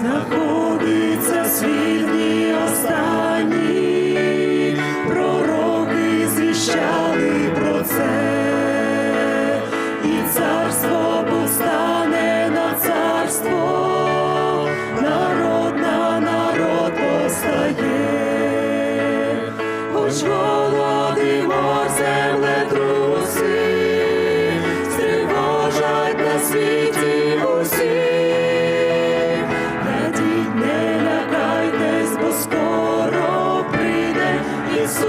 знаходиться світ дні останні, пророки звіщали про це.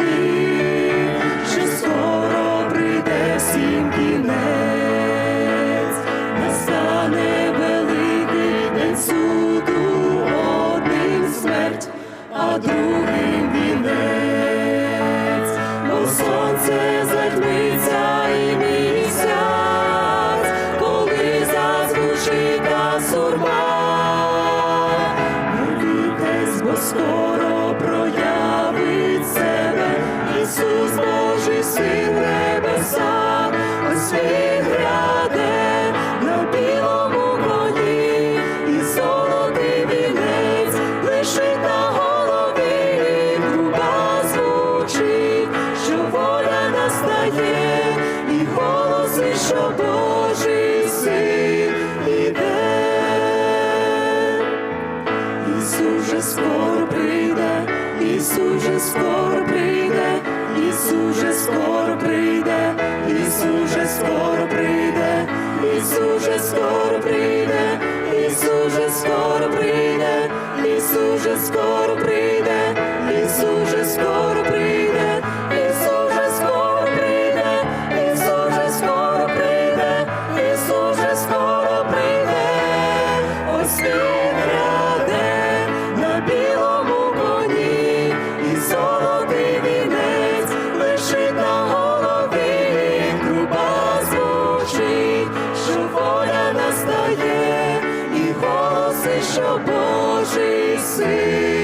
учнів, що скоро прийде всім кінець, настане великий день суду, одним смерть, а другим вінець, бо сонце затьмиться і місяць, коли зазвучить сурма. Молітесь, бо голос, і що Божий син іде. Ісус скоро прийде, Ісус же скоро прийде, Ісус же скоро прийде, Ісус же скоро прийде, Ісус же скоро прийде, Ісус же скоро прийде, Ісус же скоро прийде, що Божий син